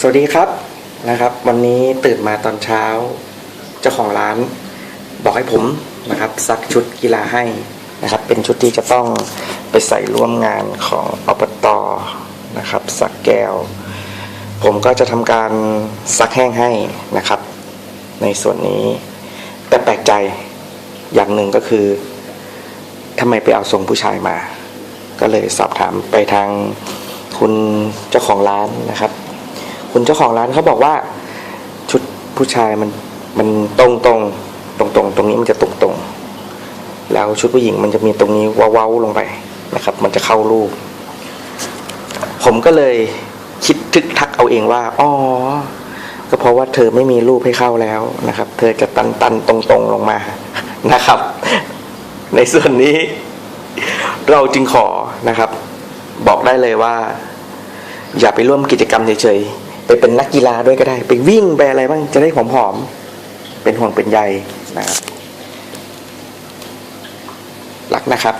สวัสดีครับนะครับ วันนี้ตื่นมาตอนเช้า เจ้าของร้านบอกให้ผมนะครับซักชุดกีฬาให้นะครับ เป็นชุดที่จะต้องไปใส่ร่วมงานของอบตนะครับสักแก้ว ผมก็จะทำการซักแห้งให้นะครับ ในส่วนนี้ แต่แปลกใจอย่างหนึ่งก็คือทำไมไปเอาทรงผู้ชายมา ก็เลยสอบถามไปทางคุณเจ้าของร้านนะครับ คุณเจ้าของร้านเขาบอกว่า ชุดผู้ชายมันมันตรงตรงตรงตรงตรงนี้มันจะตรงตรงแล้วชุดผู้หญิงมันจะมีตรงนี้เว้าๆลงไปนะครับ มันจะเข้ารูป ผมก็เลยคิดทึกทักเอาเองว่าอ๋อก็เพราะว่าเธอไม่มีรูปให้เข้าแล้วนะครับ เธอจะตันตันตรงตรงลงมานะครับ ในส่วนนี้ เราจึงขอนะครับ บอกได้เลยว่า อย่าไปร่วมกิจกรรมเฉยๆ ไปเป็นนักกีฬาด้วยก็ได้ ไปวิ่งไปอะไรบ้างจะได้ผอมๆเป็นห่วงเป็นใยนะครับรักนะครับ